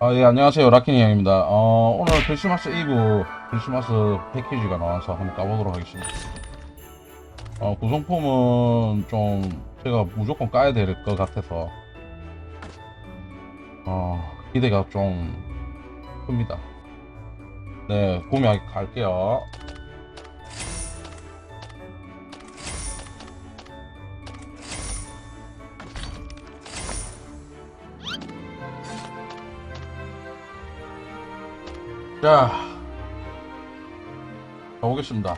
아, 예, 안녕하세요. 라키니 형입니다. 어, 오늘 크리스마스 이브 크리스마스 패키지가 나와서 한번 까보도록 하겠습니다. 어, 구성품은 좀 제가 무조건 까야 될 것 같아서, 어, 기대가 좀 큽니다. 네, 구매할게요. 자, 가보겠습니다.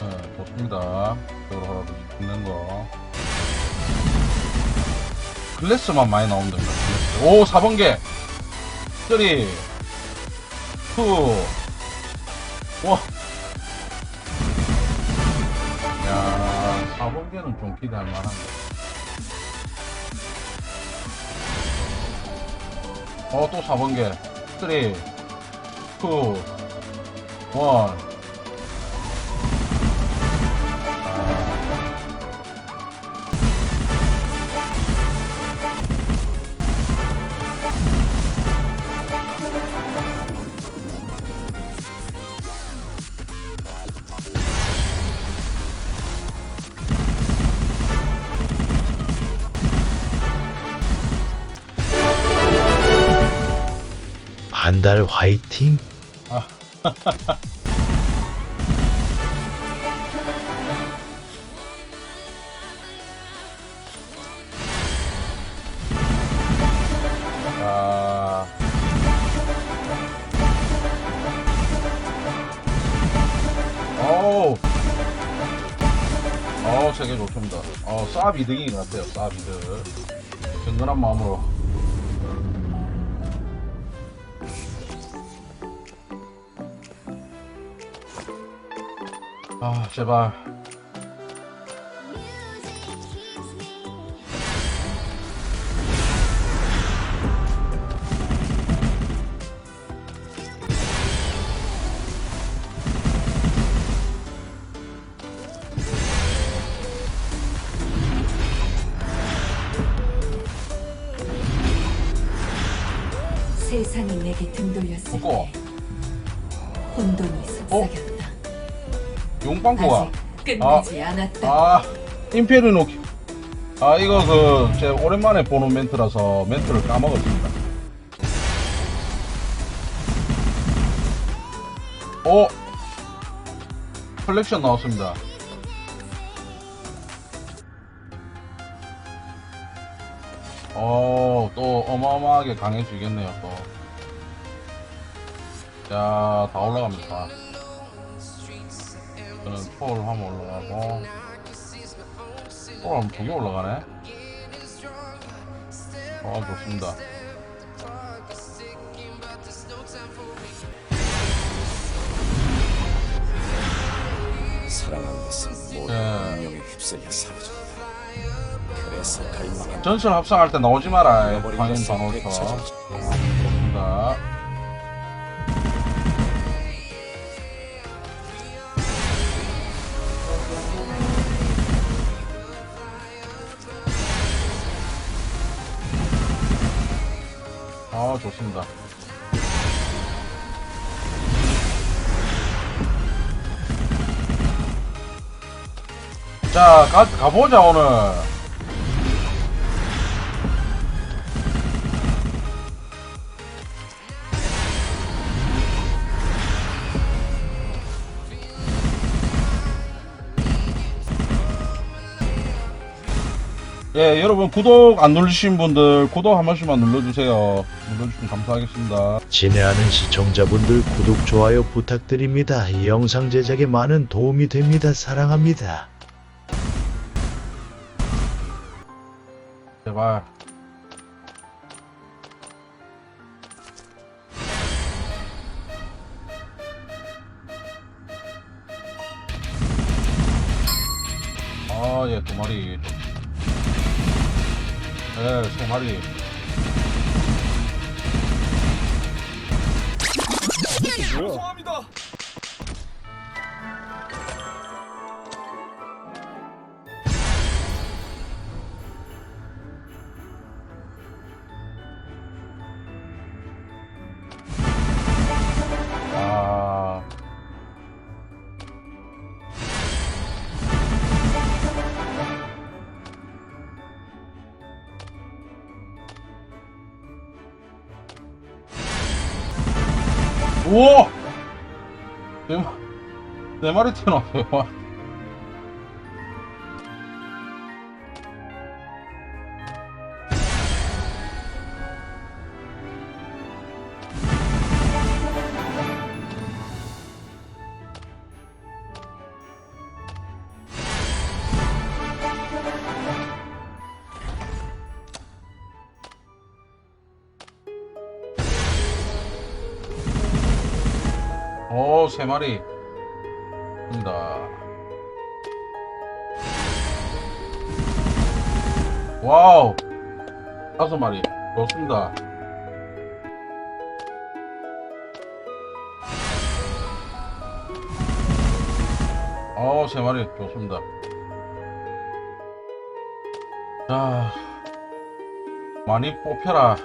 네, 좋습니다. 이거로 찍는 거. 글래스만 많이 됩니다. 글래스. 오, 4번개! 3, 2, 1. 와! 야 4번개는 좀 기대할 만한데. 어, 또 4번개. 3, 2, 1. 반달 화이팅! 자. 어우. 어, 세계 좋습니다. 어, 싸 이득인 것 같아요, 싸 이득. 든든한 마음으로. 아, 제발. 세상이 내게 등 돌렸을 먹고. 때 혼돈이 속삭였다. 용빵꾸가. 아직 끝나지 않았다. 아, 임페르노. 아, 이거 그, 제 오랜만에 보는 멘트라서 멘트를 까먹었습니다. 오! 컬렉션 나왔습니다. 어, 또 어마어마하게 강해지겠네요, 또. 자, 다 올라갑니다. 저는 초월 한번 올라가고. 초월 하면 두개 올라가네. 어 좋습니다. 사랑한 것은 모든 네. 운명에 휩쓸려 사라졌다. 그래서 전설 합성할 때 나오지 마라. 것을 반올터. 좋습니다 좋습니다. 자 가, 가보자 오늘 예, 여러분 구독 안 누르신 분들 구독 한 번씩만 눌러주세요. 눌러주시면 감사하겠습니다. 친애하는 시청자분들 구독, 좋아요 부탁드립니다. 이 영상 제작에 많은 도움이 됩니다. 사랑합니다. 제발. 아, 예, 두 마리. 네, 세 마리. 죄송합니다. 우와! 네, 마, 네 마리 튀어나와 세 마리. 입니다. 와우. 다섯 마리. 좋습니다. 어, 세 마리. 좋습니다. 자, 많이 뽑혀라.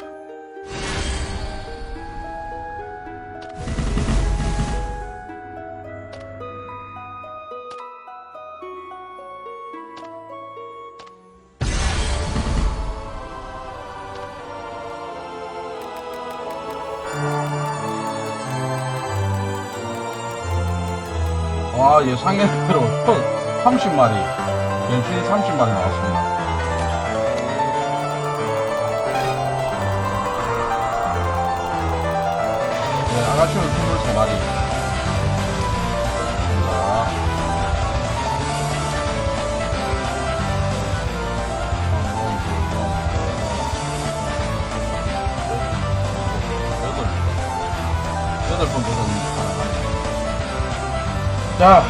와 예상외로 30마리. 연신이 30마리 나왔습니다. 네 아가씨는 23마리. 자 여덟 여덟 번 도전입니다 자.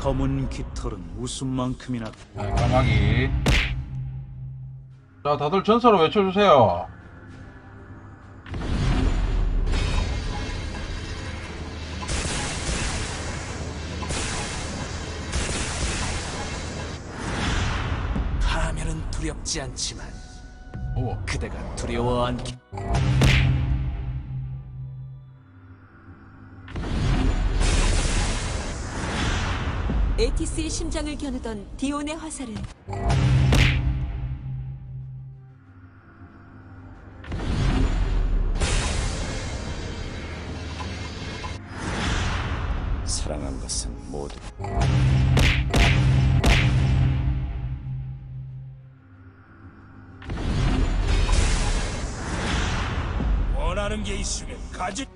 검은 깃털은 웃음만큼이나 네, 까마귀. 자, 다들 전사로 외쳐주세요. 두렵지 않지만 오, 그대가 두려워 않기 에티스의 심장을 겨누던 디온의 화살은 게 있으면 가지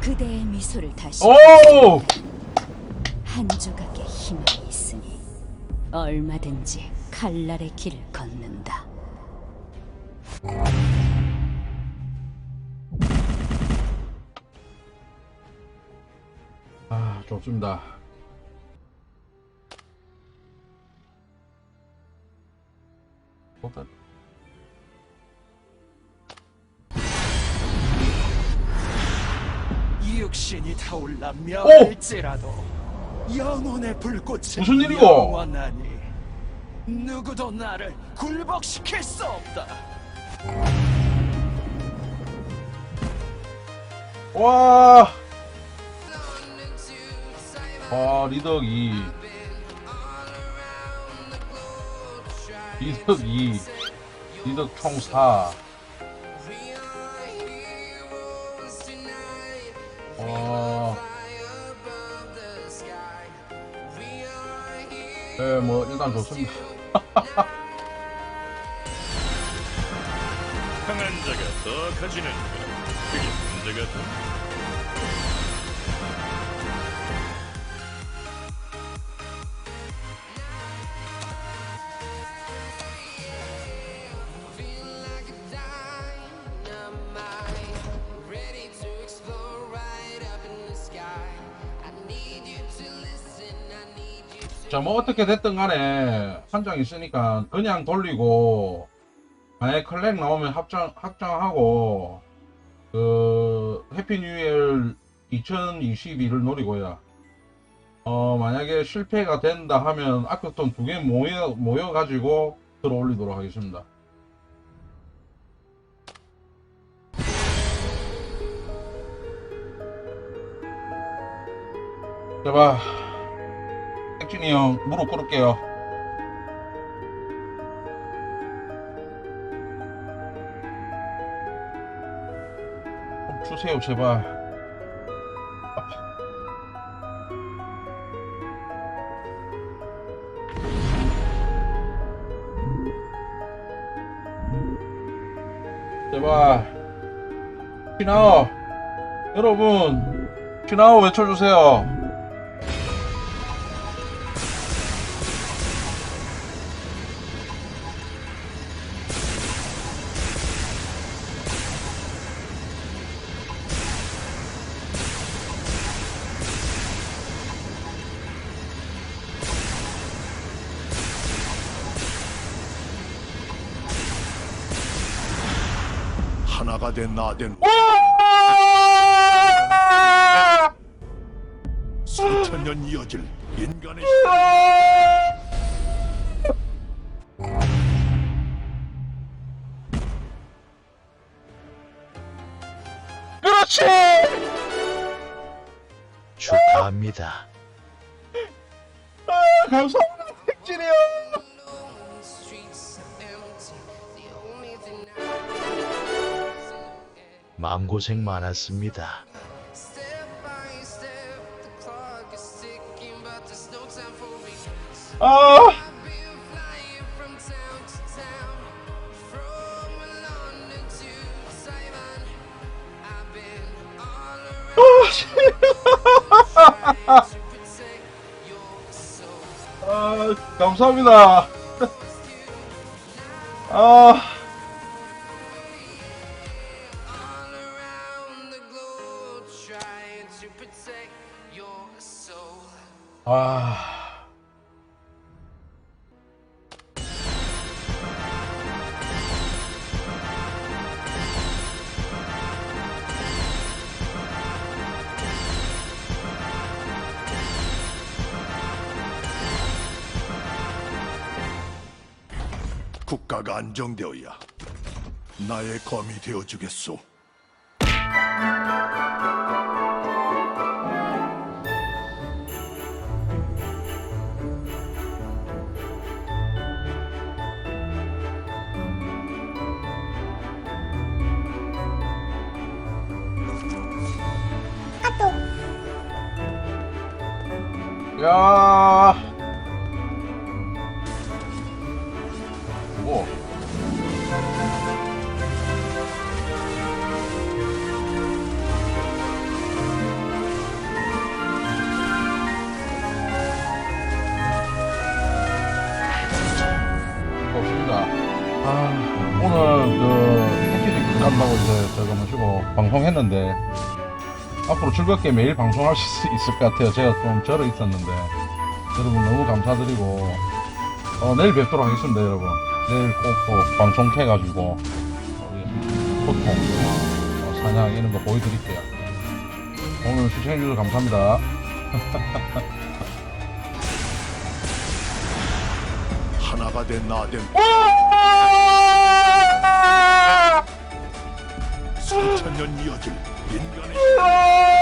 그대의 미소를 다시 오! 한 조각의 힘이 있으니 얼마든지 칼날의 길을 걷는다. 아, 좋습니다. 일단 육신이 타올라 멸할지라도 영혼의 불꽃은 무슨 일이고? 영원하니 누구도 나를 굴복시킬 수 없다 와! 와, 리덕 2. 리덕 2. 리덕 총 4. 와. 네, 뭐, 일단 좋습니다. 강한 자가 더 가지는 그게 문제가 다 자, 뭐 어떻게 됐든 간에 한장 있으니까 그냥 돌리고 만약에 클렉 나오면 합장, 확장하고 그 해피 뉴 이어 2022를 노리고요. 어, 만약에 실패가 된다 하면 아크톤 두 개 모여, 모여가지고 들어 올리도록 하겠습니다. 제발, 형, 무릎 꿇을게요. 좀 주세요, 제발. 제발. 피나오. 여러분, 피나오 외쳐주세요. 하나가 된 나된 수천 년 이어질 인간의 그렇지! 축하합니다. 아, 감사합니다, 마음고생 많았습니다. 아, 아, 감사합니다. 아, 국가가 안정되어야 나의 검이 되어주겠소. 야. 방송했는데 앞으로 즐겁게 매일 방송할 수 있을 것 같아요. 제가 좀 절어 있었는데 여러분 너무 감사드리고 어, 내일 뵙도록 하겠습니다, 여러분. 내일 꼭, 꼭 방송 켜가지고 우리 소통, 어, 사냥 이런 거 보여드릴게요. 오늘 시청해주셔서 감사합니다. 하나가 된 나된 수천 년 이어질 인간의